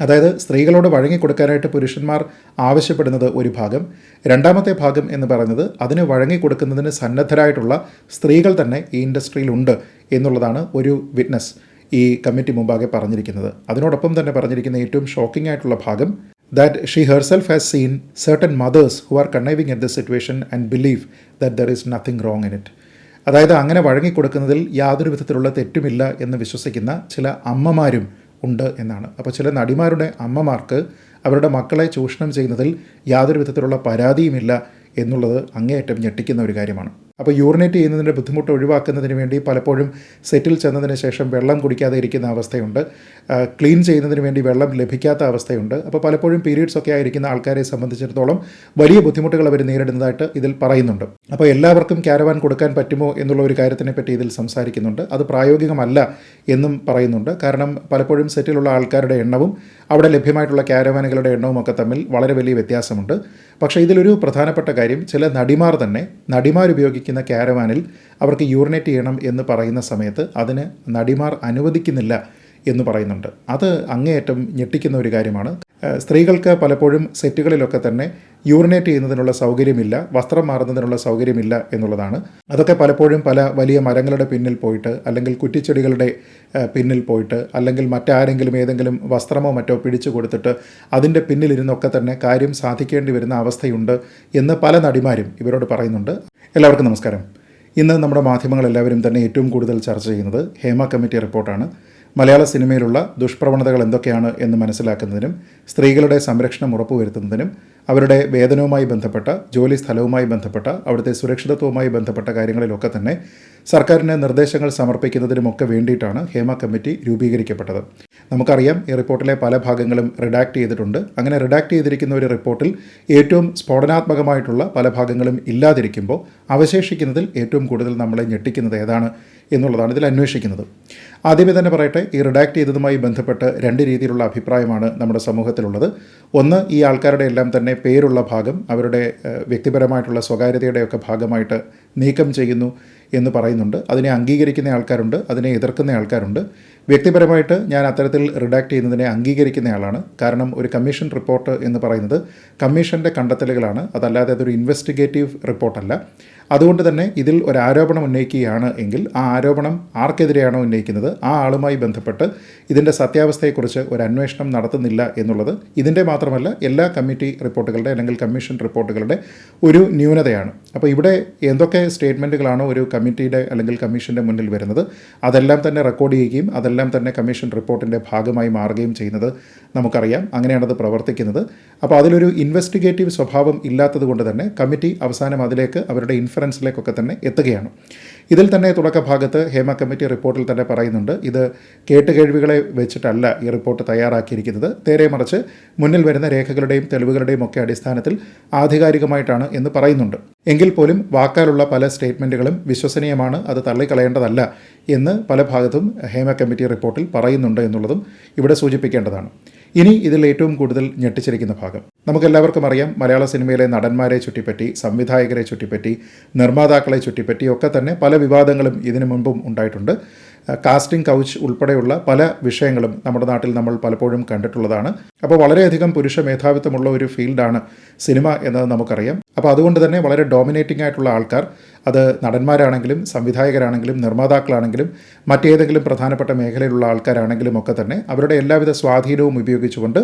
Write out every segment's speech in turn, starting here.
അതായത് സ്ത്രീകളോട് വഴങ്ങിക്കൊടുക്കാനായിട്ട് പുരുഷന്മാർ ആവശ്യപ്പെടുന്നത് ഒരു ഭാഗം. രണ്ടാമത്തെ ഭാഗം എന്ന് പറയുന്നത് അതിന് വഴങ്ങിക്കൊടുക്കുന്നതിന് സന്നദ്ധരായിട്ടുള്ള സ്ത്രീകൾ തന്നെ ഈ ഇൻഡസ്ട്രിയിലുണ്ട് എന്നുള്ളതാണ് ഒരു വിറ്റ്നസ് ഈ കമ്മിറ്റി മുമ്പാകെ പറഞ്ഞിരിക്കുന്നത്. അതിനോടൊപ്പം തന്നെ പറഞ്ഞിരിക്കുന്ന ഏറ്റവും ഷോക്കിംഗ് ആയിട്ടുള്ള ഭാഗം that she herself has seen certain mothers who are conniving at the situation and believe that there is nothing wrong in it അതായത് അങ്ങനെ വഴങ്ങിക്കൊടുക്കുന്നതിൽ യാതൊരു വിധത്തിലുള്ള തെറ്റുമില്ല എന്ന് വിശ്വസിക്കുന്ന ചില അമ്മമാരും ഉണ്ട് എന്നാണ്. അപ്പോൾ ചില നടിമാരുടെ അമ്മമാർക്ക് അവരുടെ മക്കളെ ചൂഷണം ചെയ്യുന്നതിൽ യാതൊരു വിധത്തിലുള്ള പരാതിയുമില്ല എന്നുള്ളത് അങ്ങേയറ്റം ഞെട്ടിക്കുന്ന ഒരു കാര്യമാണ്. അപ്പോൾ യൂറിനേറ്റ് ചെയ്യുന്നതിന്റെ ബുദ്ധിമുട്ട് ഒഴിവാക്കുന്നതിന് വേണ്ടി പലപ്പോഴും സെറ്റിൽ ചെന്നതിന് ശേഷം വെള്ളം കുടിക്കാതെ ഇരിക്കുന്ന അവസ്ഥയുണ്ട്. ക്ലീൻ ചെയ്യുന്നതിന് വേണ്ടി വെള്ളം ലഭിക്കാത്ത അവസ്ഥയുണ്ട്. അപ്പോൾ പലപ്പോഴും പീരീഡ്സ് ഒക്കെ ആയിരിക്കുന്ന ആൾക്കാരെ സംബന്ധിച്ചിടത്തോളം വലിയ ബുദ്ധിമുട്ടുകൾ അവർ നേരിടുന്നതായിട്ട് ഇതിൽ പറയുന്നുണ്ട്. അപ്പോൾ എല്ലാവർക്കും ക്യാരവാൻ കൊടുക്കാൻ പറ്റുമോ എന്നുള്ള ഒരു കാര്യത്തിനെ പറ്റി ഇതിൽ സംസാരിക്കുന്നുണ്ട്. അത് പ്രായോഗികമല്ല എന്നും പറയുന്നുണ്ട്. കാരണം പലപ്പോഴും സെറ്റിലുള്ള ആൾക്കാരുടെ എണ്ണവും അവിടെ ലഭ്യമായിട്ടുള്ള ക്യാരവാനുകളുടെ എണ്ണവുമൊക്കെ തമ്മിൽ വളരെ വലിയ വ്യത്യാസമുണ്ട്. പക്ഷേ ഇതിലൊരു പ്രധാനപ്പെട്ട കാര്യം ചില നടിമാർ തന്നെ നടിമാർ ഉപയോഗിക്കുന്ന ക്യാരവാനിൽ അവർക്ക് യൂറിനേറ്റ് ചെയ്യണം എന്ന് പറയുന്ന സമയത്ത് അതിന് നടിമാർ അനുവദിക്കുന്നില്ല എന്ന് പറയുന്നുണ്ട്. അത് അങ്ങേയറ്റം ഞെട്ടിക്കുന്ന ഒരു കാര്യമാണ്. സ്ത്രീകൾക്ക് പലപ്പോഴും സെറ്റുകളിലൊക്കെ തന്നെ യൂറിനേറ്റ് ചെയ്യുന്നതിനുള്ള സൗകര്യമില്ല വസ്ത്രം മാറുന്നതിനുള്ള സൗകര്യമില്ല എന്നുള്ളതാണ്. അതൊക്കെ പലപ്പോഴും പല വലിയ മരങ്ങളുടെ പിന്നിൽ പോയിട്ട് അല്ലെങ്കിൽ കുറ്റിച്ചെടികളുടെ പിന്നിൽ പോയിട്ട് അല്ലെങ്കിൽ മറ്റാരെങ്കിലും ഏതെങ്കിലും വസ്ത്രമോ മറ്റോ പിടിച്ചു കൊടുത്തിട്ട് അതിന്റെ പിന്നിലിരുന്നൊക്കെ തന്നെ കാര്യം സാധിക്കേണ്ടി വരുന്ന അവസ്ഥയുണ്ട് എന്ന് പല നടിമാരും ഇവരോട് പറയുന്നുണ്ട്. എല്ലാവർക്കും നമസ്കാരം. ഇന്ന് നമ്മുടെ മാധ്യമങ്ങൾ എല്ലാവരും തന്നെ ഏറ്റവും കൂടുതൽ ചർച്ച ചെയ്യുന്നത് ഹേമ കമ്മിറ്റി റിപ്പോർട്ടാണ്. മലയാള സിനിമയിലുള്ള ദുഷ്പ്രവണതകൾ എന്തൊക്കെയാണ് എന്ന് മനസ്സിലാക്കുന്നതിനും സ്ത്രീകളുടെ സംരക്ഷണം ഉറപ്പുവരുത്തുന്നതിനും അവരുടെ വേതനവുമായി ബന്ധപ്പെട്ട ജോലി സ്ഥലവുമായി ബന്ധപ്പെട്ട അവിടുത്തെ സുരക്ഷിതത്വവുമായി ബന്ധപ്പെട്ട കാര്യങ്ങളിലൊക്കെ തന്നെ സർക്കാരിന് നിർദ്ദേശങ്ങൾ സമർപ്പിക്കുന്നതിനുമൊക്കെ വേണ്ടിയിട്ടാണ് ഹേമ കമ്മിറ്റി രൂപീകരിക്കപ്പെട്ടത്. നമുക്കറിയാം ഈ റിപ്പോർട്ടിലെ പല ഭാഗങ്ങളും റിഡാക്ട് ചെയ്തിട്ടുണ്ട്. അങ്ങനെ റിഡാക്ട് ചെയ്തിരിക്കുന്ന ഒരു റിപ്പോർട്ടിൽ ഏറ്റവും സ്ഫോടനാത്മകമായിട്ടുള്ള പല ഭാഗങ്ങളും ഇല്ലാതിരിക്കുമ്പോൾ അവശേഷിക്കുന്നതിൽ ഏറ്റവും കൂടുതൽ നമ്മളെ ഞെട്ടിക്കുന്നത് ഏതാണ് എന്നുള്ളതാണ് ഇതിൽ അന്വേഷിക്കുന്നത്. ആദ്യമേ തന്നെ പറയട്ടെ ഈ റിഡാക്ട് ചെയ്തതുമായി ബന്ധപ്പെട്ട് രണ്ട് രീതിയിലുള്ള അഭിപ്രായമാണ് നമ്മുടെ സമൂഹത്തിലുള്ളത്. ഒന്ന് ഈ ആൾക്കാരുടെ എല്ലാം തന്നെ പേരുള്ള ഭാഗം അവരുടെ വ്യക്തിപരമായിട്ടുള്ള സ്വകാര്യതയുടെയൊക്കെ ഭാഗമായിട്ട് നീക്കം ചെയ്യുന്നു എന്ന് പറയുന്നുണ്ട്. അതിനെ അംഗീകരിക്കുന്ന ആൾക്കാരുണ്ട് അതിനെ എതിർക്കുന്ന ആൾക്കാരുണ്ട്. വ്യക്തിപരമായിട്ട് ഞാൻ അത്തരത്തിൽ റിഡാക്ട് ചെയ്യുന്നതിനെ അംഗീകരിക്കുന്നയാളാണ്. കാരണം ഒരു കമ്മീഷൻ റിപ്പോർട്ട് എന്ന് പറയുന്നത് കമ്മീഷന്റെ കണ്ടെത്തലുകളാണ്. അതല്ലാതെ അതൊരു ഇൻവെസ്റ്റിഗേറ്റീവ് റിപ്പോർട്ടല്ല. അതുകൊണ്ട് തന്നെ ഇതിൽ ഒരു ആരോപണം ഉന്നയിക്കുകയാണ് എങ്കിൽ ആ ആരോപണം ആർക്കെതിരെയാണോ ഉന്നയിക്കുന്നത്? ആ ആളുമായി ബന്ധപ്പെട്ട് ഇതിന്റെ സത്യാവസ്ഥയെക്കുറിച്ച് ഒരു അന്വേഷണം നടത്തുന്നില്ല എന്നുള്ളത് ഇതിന്റെ മാത്രമല്ല എല്ലാ കമ്മിറ്റി റിപ്പോർട്ടുകളുടെ അല്ലെങ്കിൽ കമ്മീഷൻ റിപ്പോർട്ടുകളുടെ ഒരു ന്യൂനതയാണ്. അപ്പോൾ ഇവിടെ എന്തൊക്കെ സ്റ്റേറ്റ്മെന്റുകളാണോ ഒരു കമ്മിറ്റിയുടെ അല്ലെങ്കിൽ കമ്മീഷന്റെ മുന്നിൽ വരുന്നത്? അതെല്ലാം തന്നെ റെക്കോർഡ് ചെയ്യുകയും അതെല്ലാം തന്നെ കമ്മീഷൻ റിപ്പോർട്ടിന്റെ ഭാഗമായി മാറുകയും ചെയ്യുന്നത് നമുക്കറിയാം. അങ്ങനെയാണത് പ്രവർത്തിക്കുന്നത്. അപ്പോൾ അതിലൊരു ഇൻവെസ്റ്റിഗേറ്റീവ് സ്വഭാവം ഇല്ലാത്തത് കൊണ്ട് തന്നെ കമ്മിറ്റി അവസാനം അതിലേക്ക് അവരുടെ ഇൻഫറൻസിലേക്കൊക്കെ തന്നെ എത്തുകയാണ്. ഇതിൽ തന്നെ തുടക്ക ഭാഗത്ത് ഹേമ കമ്മിറ്റി റിപ്പോർട്ടിൽ തന്നെ പറയുന്നുണ്ട്. ഇത് കേട്ടുകേഴ്വികളെ വെച്ചിട്ടല്ല ഈ റിപ്പോർട്ട് തയ്യാറാക്കിയിരിക്കുന്നത്. നേരെ മറിച്ച് മുന്നിൽ വരുന്ന രേഖകളുടെയും തെളിവുകളുടെയും ഒക്കെ അടിസ്ഥാനത്തിൽ ആധികാരികമായിട്ടാണ് എന്ന് പറയുന്നുണ്ട്. എങ്കിൽ പോലും വാക്കാലുള്ള പല സ്റ്റേറ്റ്മെന്റുകളും വിശ്വസനീയമാണ് അത് തള്ളിക്കളയേണ്ടതല്ല എന്ന് പല ഭാഗത്തും ഹേമ കമ്മിറ്റി റിപ്പോർട്ടിൽ പറയുന്നുണ്ട് എന്നുള്ളതും ഇവിടെ സൂചിപ്പിക്കേണ്ടതാണ്. ഇനി ഇതിൽ ഏറ്റവും കൂടുതൽ ഞെട്ടിച്ചിരിക്കുന്ന ഭാഗം. നമുക്കെല്ലാവർക്കും അറിയാം മലയാള സിനിമയിലെ നടന്മാരെ ചുറ്റിപ്പറ്റി സംവിധായകരെ ചുറ്റിപ്പറ്റി നിർമ്മാതാക്കളെ ചുറ്റിപ്പറ്റി ഒക്കെ തന്നെ പല വിവാദങ്ങളും ഇതിനു മുൻപും ഉണ്ടായിട്ടുണ്ട്. കാസ്റ്റിംഗ് കൗച്ച് ഉൾപ്പെടെയുള്ള പല വിഷയങ്ങളും നമ്മുടെ നാട്ടിൽ നമ്മൾ പലപ്പോഴും കണ്ടിട്ടുള്ളതാണ്. അപ്പോൾ വളരെയധികം പുരുഷ മേധാവിത്വമുള്ള ഒരു ഫീൽഡാണ് സിനിമ എന്നത് നമുക്കറിയാം. അപ്പോൾ അതുകൊണ്ട് തന്നെ വളരെ ഡോമിനേറ്റിംഗ് ആയിട്ടുള്ള ആൾക്കാർ അത് നടന്മാരാണെങ്കിലും സംവിധായകരാണെങ്കിലും നിർമ്മാതാക്കളാണെങ്കിലും മറ്റേതെങ്കിലും പ്രധാനപ്പെട്ട മേഖലയിലുള്ള ആൾക്കാരാണെങ്കിലും ഒക്കെ തന്നെ അവരുടെ എല്ലാവിധ സ്വാധീനവും ഉപയോഗിച്ചുകൊണ്ട്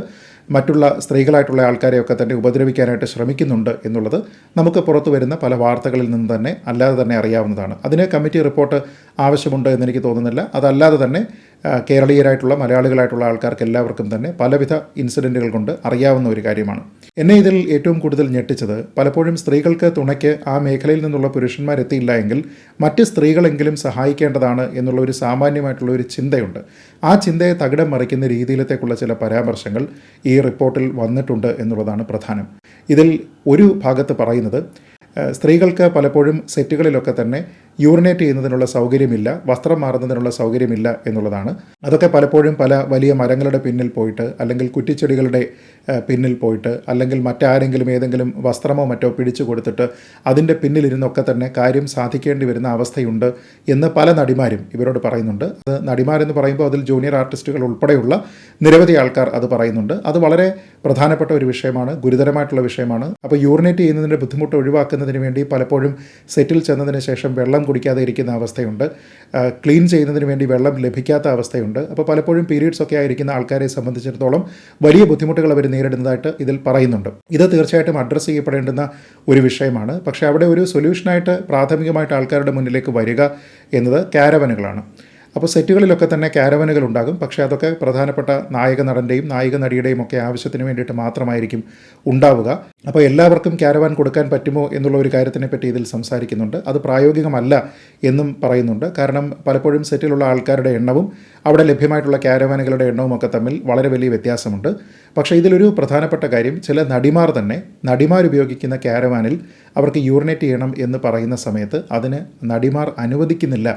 മറ്റുള്ള സ്ത്രീകളായിട്ടുള്ള ആൾക്കാരെയൊക്കെ തന്നെ ഉപദ്രവിക്കാനായിട്ട് ശ്രമിക്കുന്നുണ്ട് എന്നുള്ളത് നമുക്ക് പുറത്തു വരുന്ന പല വാർത്തകളിൽ നിന്ന് തന്നെ അല്ലാതെ തന്നെ അറിയാവുന്നതാണ്. അതിന് കമ്മിറ്റി റിപ്പോർട്ട് ആവശ്യമുണ്ട് എന്ന് എനിക്ക് തോന്നുന്നില്ല. അതല്ലാതെ തന്നെ കേരളീയരായിട്ടുള്ള മലയാളികളായിട്ടുള്ള ആൾക്കാർക്ക് എല്ലാവർക്കും തന്നെ പലവിധ ഇൻസിഡന്റുകൾ കൊണ്ട് അറിയാവുന്ന ഒരു കാര്യമാണ്. എന്നെ ഇതിൽ ഏറ്റവും കൂടുതൽ ഞെട്ടിച്ചത് പലപ്പോഴും സ്ത്രീകൾക്ക് തുണയ്ക്ക് ആ മേഖലയിൽ നിന്നുള്ള പുരുഷന്മാരെത്തിയില്ല എങ്കിൽ മറ്റ് സ്ത്രീകളെങ്കിലും സഹായിക്കേണ്ടതാണ് എന്നുള്ള ഒരു സാമാന്യമായിട്ടുള്ള ഒരു ചിന്തയുണ്ട്. ആ ചിന്തയെ തകിടം മറിക്കുന്ന രീതിയിലത്തേക്കുള്ള ചില പരാമർശങ്ങൾ ഈ റിപ്പോർട്ടിൽ വന്നിട്ടുണ്ട് എന്നുള്ളതാണ് പ്രധാനം. ഇതിൽ ഒരു ഭാഗത്ത് പറയുന്നത് സ്ത്രീകൾക്ക് പലപ്പോഴും സെറ്റുകളിലൊക്കെ തന്നെ യൂറിനേറ്റ് ചെയ്യുന്നതിനുള്ള സൗകര്യമില്ല വസ്ത്രം മാറുന്നതിനുള്ള സൗകര്യമില്ല എന്നുള്ളതാണ്. അതൊക്കെ പലപ്പോഴും പല വലിയ മരങ്ങളുടെ പിന്നിൽ പോയിട്ട് അല്ലെങ്കിൽ കുറ്റിച്ചെടികളുടെ പിന്നിൽ പോയിട്ട് അല്ലെങ്കിൽ മറ്റാരെങ്കിലും ഏതെങ്കിലും വസ്ത്രമോ മറ്റോ പിടിച്ചു കൊടുത്തിട്ട് അതിന്റെ പിന്നിലിരുന്നൊക്കെ തന്നെ കാര്യം സാധിക്കേണ്ടി വരുന്ന അവസ്ഥയുണ്ട് എന്ന് പല നടിമാരും ഇവരോട് പറയുന്നുണ്ട്. അത് നടിമാരെന്ന് പറയുമ്പോൾ അതിൽ ജൂനിയർ ആർട്ടിസ്റ്റുകൾ ഉൾപ്പെടെയുള്ള നിരവധി ആൾക്കാർ അത് പറയുന്നുണ്ട്. അത് വളരെ പ്രധാനപ്പെട്ട ഒരു വിഷയമാണ് ഗുരുതരമായിട്ടുള്ള വിഷയമാണ്. അപ്പോൾ യൂറിനേറ്റ് ചെയ്യുന്നതിന്റെ ബുദ്ധിമുട്ട് ഒഴിവാക്കുന്നതിന് വേണ്ടി പലപ്പോഴും സെറ്റിൽ ചെന്നതിന് ശേഷം വെള്ളം കുടിക്കാതെ ഇരിക്കുന്ന അവസ്ഥയുണ്ട്. ക്ലീൻ ചെയ്യുന്നതിന് വേണ്ടി വെള്ളം ലഭിക്കാത്ത അവസ്ഥയുണ്ട്. അപ്പോൾ പലപ്പോഴും പീരീഡ്സ് ഒക്കെ ആയിരിക്കുന്ന ആൾക്കാരെ സംബന്ധിച്ചിടത്തോളം വലിയ ബുദ്ധിമുട്ടുകൾ അവർ നേരിടുന്നതായിട്ട് ഇതിൽ പറയുന്നുണ്ട്. ഇത് തീർച്ചയായിട്ടും അഡ്രസ്സ് ചെയ്യപ്പെടേണ്ടുന്ന ഒരു വിഷയമാണ്. പക്ഷേ അവിടെ ഒരു സൊല്യൂഷനായിട്ട് പ്രാഥമികമായിട്ട് ആൾക്കാരുടെ മുന്നിലേക്ക് വരിക എന്നത് ക്യാരവനുകളാണ് അപ്പോൾ സെറ്റുകളിലൊക്കെ തന്നെ ക്യാരവനുകൾ ഉണ്ടാകും. പക്ഷേ അതൊക്കെ പ്രധാനപ്പെട്ട നായക നടന്റെയും നായിക നടിയുടെയും ഒക്കെ ആവശ്യത്തിന് വേണ്ടിയിട്ട് മാത്രമായിരിക്കും ഉണ്ടാവുക. അപ്പോൾ എല്ലാവർക്കും ക്യാരവാൻ കൊടുക്കാൻ പറ്റുമോ എന്നുള്ള ഒരു കാര്യത്തിനെ പറ്റി ഇതിൽ സംസാരിക്കുന്നുണ്ട്. അത് പ്രായോഗികമല്ല എന്നും പറയുന്നുണ്ട്. കാരണം പലപ്പോഴും സെറ്റിലുള്ള ആൾക്കാരുടെ എണ്ണവും അവിടെ ലഭ്യമായിട്ടുള്ള ക്യാരവാനുകളുടെ എണ്ണവും ഒക്കെ തമ്മിൽ വളരെ വലിയ വ്യത്യാസമുണ്ട്. പക്ഷേ ഇതിലൊരു പ്രധാനപ്പെട്ട കാര്യം ചില നടിമാർ തന്നെ നടിമാർ ഉപയോഗിക്കുന്ന ക്യാരവാനിൽ അവർക്ക് യൂറിനേറ്റ് ചെയ്യണം എന്ന് പറയുന്ന സമയത്ത് അതിന് നടിമാർ അനുവദിക്കുന്നില്ല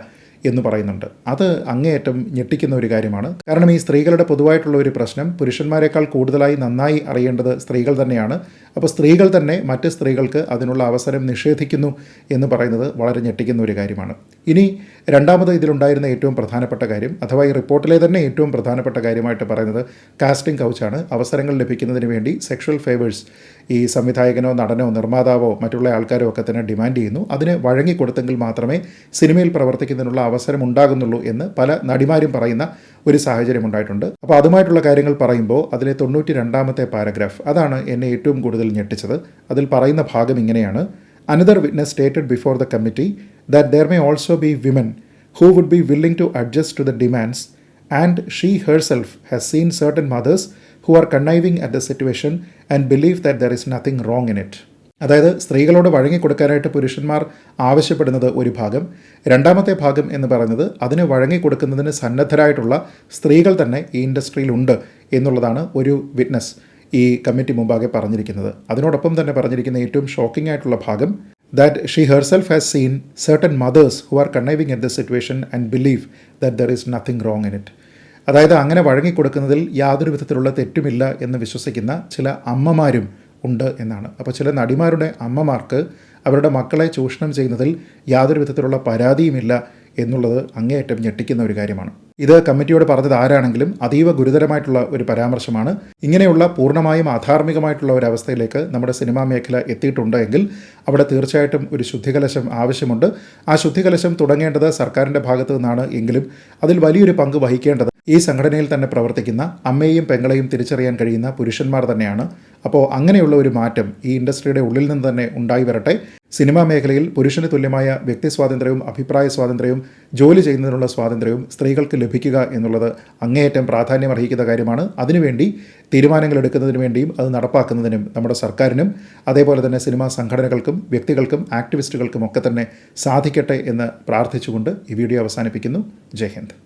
എന്ന് പറയുന്നുണ്ട്. അത് അങ്ങേയറ്റം ഞെട്ടിക്കുന്ന ഒരു കാര്യമാണ്. കാരണം ഈ സ്ത്രീകളുടെ പൊതുവായിട്ടുള്ള ഒരു പ്രശ്നം പുരുഷന്മാരെക്കാൾ കൂടുതലായി നന്നായി അറിയേണ്ടത് സ്ത്രീകൾ തന്നെയാണ്. അപ്പോൾ സ്ത്രീകൾ തന്നെ മറ്റ് സ്ത്രീകൾക്ക് അതിനുള്ള അവസരം നിഷേധിക്കുന്നു എന്ന് പറയുന്നത് വളരെ ഞെട്ടിക്കുന്ന ഒരു കാര്യമാണ്. ഇനി രണ്ടാമത് ഇതിലുണ്ടായിരുന്ന ഏറ്റവും പ്രധാനപ്പെട്ട കാര്യം അഥവാ ഈ റിപ്പോർട്ടിലെ തന്നെ ഏറ്റവും പ്രധാനപ്പെട്ട കാര്യമായിട്ട് പറയുന്നത് കാസ്റ്റിംഗ് കൗച്ചാണ്. അവസരങ്ങൾ ലഭിക്കുന്നതിന് വേണ്ടി സെക്ഷൽ ഫേവേഴ്സ് ഈ സംവിധായകനോ നടനോ നിർമ്മാതാവോ മറ്റുള്ള ആൾക്കാരോ ഒക്കെ തന്നെ ഡിമാൻഡ് ചെയ്യുന്നു. അതിന് വഴങ്ങിക്കൊടുത്തെങ്കിൽ മാത്രമേ സിനിമയിൽ പ്രവർത്തിക്കുന്നതിനുള്ള അവസരം ഉണ്ടാകുന്നുള്ളൂ എന്ന് പല നടിമാരും പറയുന്ന ഒരു സാഹചര്യം ഉണ്ടായിട്ടുണ്ട്. അപ്പോൾ അതുമായിട്ടുള്ള കാര്യങ്ങൾ പറയുമ്പോൾ അതിലെ തൊണ്ണൂറ്റി രണ്ടാമത്തെ പാരഗ്രാഫ് അതാണ് എന്നെ ഏറ്റവും കൂടുതൽ ഞെട്ടിച്ചത്. അതിൽ പറയുന്ന ഭാഗം ഇങ്ങനെയാണ്. Another witness stated before the committee that there may also be women who would be willing to adjust to the demands and she herself has seen certain mothers who are conniving at the situation and believe that there is nothing wrong in it അതായത് സ്ത്രീകളോട് വഴങ്ങിക്കൊടുക്കാനായിട്ട് പുരുഷന്മാർ ആവശ്യപ്പെടുന്നത് ഒരു ഭാഗം. രണ്ടാമത്തെ ഭാഗം എന്ന് പറയുന്നത് അതിന് വഴങ്ങിക്കൊടുക്കുന്നതിന് സന്നദ്ധരായിട്ടുള്ള സ്ത്രീകൾ തന്നെ ഈ ഇൻഡസ്ട്രിയിലുണ്ട് എന്നുള്ളതാണ് ഒരു വിറ്റ്നസ് ഈ കമ്മിറ്റി മുമ്പാകെ പറഞ്ഞിരിക്കുന്നത്. അതിനോടൊപ്പം തന്നെ പറഞ്ഞിരിക്കുന്ന ഏറ്റവും ഷോക്കിംഗ് ആയിട്ടുള്ള ഭാഗം that she herself has seen certain mothers who are conniving at the situation and believe that there is nothing wrong in it അതായത് അങ്ങനെ വഴങ്ങിക്കൊടുക്കുന്നതിൽ യാതൊരു വിധത്തിലുള്ള തെറ്റുമില്ല എന്ന് വിശ്വസിക്കുന്ന ചില അമ്മമാരും ഉണ്ട് എന്നാണ്. അപ്പോൾ ചില നടിമാരുടെ അമ്മമാർക്ക് അവരുടെ മക്കളെ ചൂഷണം ചെയ്യുന്നതിൽ യാതൊരു വിധത്തിലുള്ള പരാതിയുമില്ല എന്നുള്ളത് അങ്ങേയറ്റം ഞെട്ടിക്കുന്ന ഒരു കാര്യമാണ്. ഇത് കമ്മിറ്റിയോട് പറഞ്ഞത് ആരാണെങ്കിലും അതീവ ഗുരുതരമായിട്ടുള്ള ഒരു പരാമർശമാണ്. ഇങ്ങനെയുള്ള പൂർണമായും ആധാർമികമായിട്ടുള്ള ഒരു അവസ്ഥയിലേക്ക് നമ്മുടെ സിനിമാ മേഖല എത്തിയിട്ടുണ്ട് എങ്കിൽ അവിടെ തീർച്ചയായിട്ടും ഒരു ശുദ്ധികലശം ആവശ്യമുണ്ട്. ആ ശുദ്ധികലശം തുടങ്ങേണ്ടത് സർക്കാരിന്റെ ഭാഗത്തു നിന്നാണ് എങ്കിലും അതിൽ വലിയൊരു പങ്ക് വഹിക്കേണ്ടത് ഈ സംഘടനയിൽ തന്നെ പ്രവർത്തിക്കുന്ന അമ്മയെയും പെങ്ങളെയും തിരിച്ചറിയാൻ കഴിയുന്ന പുരുഷന്മാർ തന്നെയാണ്. അപ്പോൾ അങ്ങനെയുള്ള ഒരു മാറ്റം ഈ ഇൻഡസ്ട്രിയുടെ ഉള്ളിൽ നിന്ന് തന്നെ ഉണ്ടായി വരട്ടെ. സിനിമാ മേഖലയിൽ പുരുഷന് തുല്യമായ വ്യക്തി സ്വാതന്ത്ര്യവും അഭിപ്രായ സ്വാതന്ത്ര്യവും ജോലി ചെയ്യുന്നതിനുള്ള സ്വാതന്ത്ര്യവും സ്ത്രീകൾക്ക് ലഭിക്കുക എന്നുള്ളത് അങ്ങേയറ്റം പ്രാധാന്യം അർഹിക്കുന്ന കാര്യമാണ്. അതിനുവേണ്ടി തീരുമാനങ്ങൾ എടുക്കുന്നതിന് വേണ്ടിയും അത് നടപ്പാക്കുന്നതിനും നമ്മുടെ സർക്കാരിനും അതേപോലെ തന്നെ സിനിമാ സംഘടനകൾക്കും വ്യക്തികൾക്കും ആക്ടിവിസ്റ്റുകൾക്കും ഒക്കെ തന്നെ സാധിക്കട്ടെ എന്ന് പ്രാർത്ഥിച്ചുകൊണ്ട് ഈ വീഡിയോ അവസാനിപ്പിക്കുന്നു. ജയ് ഹിന്ദ്.